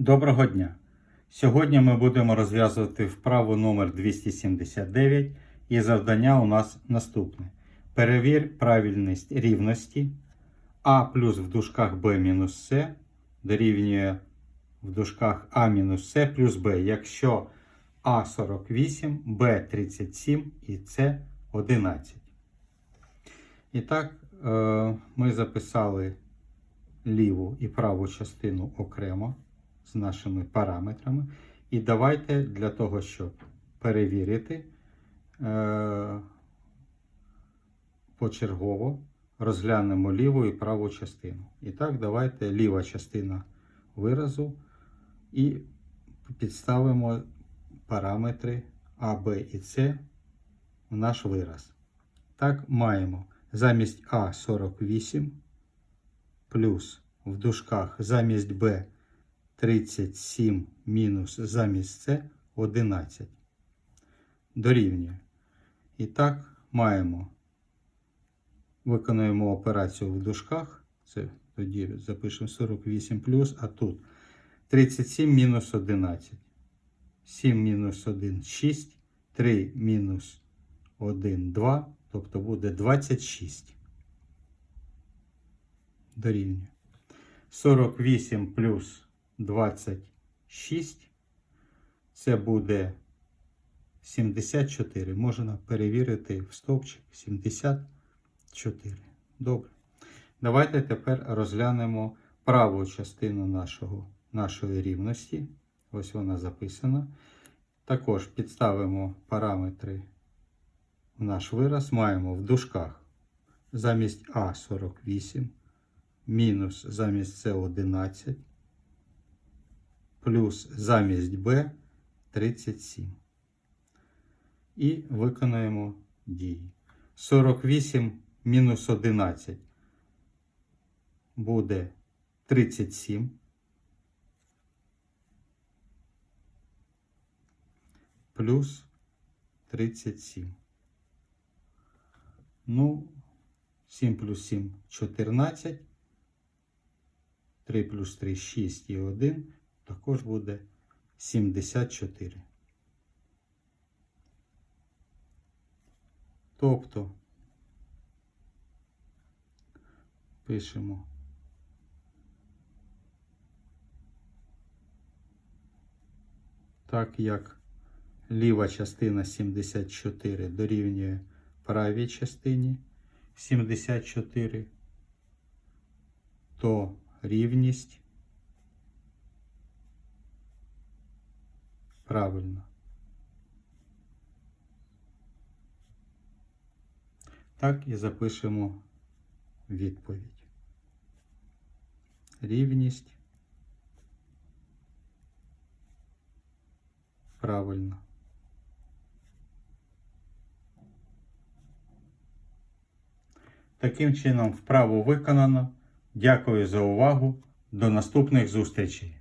Доброго дня! Сьогодні ми будемо розв'язувати вправу номер 279 і завдання у нас наступне. Перевір правильність рівності А плюс в дужках Б мінус С дорівнює в дужках А мінус С плюс Б, якщо А 48, Б 37 і С 11. І так, е, ми записали ліву і праву частину окремо з нашими параметрами. І давайте для того, щоб перевірити е, почергово розглянемо ліву і праву частину. І так, давайте ліва частина виразу і підставимо параметри А, Б і С в наш вираз. Так, маємо замість А 48 плюс в дужках замість Б 37 мінус замість С 11. Дорівнює. І так маємо. Виконуємо операцію в дужках. Це тоді запишемо 48 плюс, а тут 37 мінус 11. 7 мінус 1 6. 3 мінус 1 2. Тобто буде 26. Дорівнює. 48 плюс 26. Це буде 74. Можна перевірити в стовпчик 74. Добре. Давайте тепер розглянемо праву частину нашого, нашої рівності. Ось вона записана. Також підставимо параметри в наш вираз. Маємо в дужках замість А 48, мінус замість С 11 плюс замість Б 37. І виконаємо дії. 48 мінус 11 буде 37. Плюс 37. Ну, 7 плюс 7 14. 3 плюс 3 6 і 1 також буде 74. Тобто пишемо так як ліва частина 74 дорівнює правій частині 74, то рівність Правильно. Так і запишемо відповідь. Рівність. Правильно. Таким чином вправу виконано. Дякую за увагу. До наступних зустрічей.